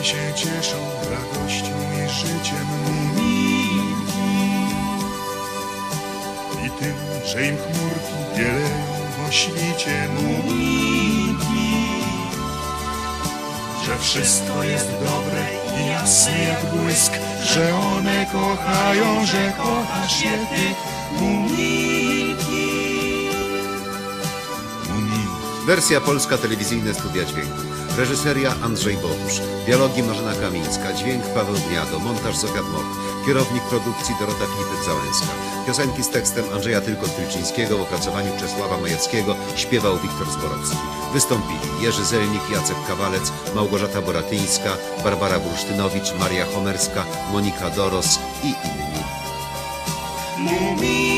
muminki się cieszą radością i życiem muminki. I tym, że im chmurki bieleją o świcie muminki. Że wszystko jest dobre i jasne jak błysk, że one kochają, że kochasz je ty. Wersja polska, telewizyjne studia dźwięku. Reżyseria Andrzej Bogusz. Dialogi Marzena Kamińska. Dźwięk Paweł Gniado. Montaż Zogat Moch. Kierownik produkcji Dorota Filipek-Załęska. Piosenki z tekstem Andrzeja Tylko-Tylczyńskiego w opracowaniu Czesława Majewskiego śpiewał Wiktor Zborowski. Wystąpili Jerzy Zelnik, Jacek Kawalec, Małgorzata Boratyńska, Barbara Bursztynowicz, Maria Homerska, Monika Doros i inni. Muminki.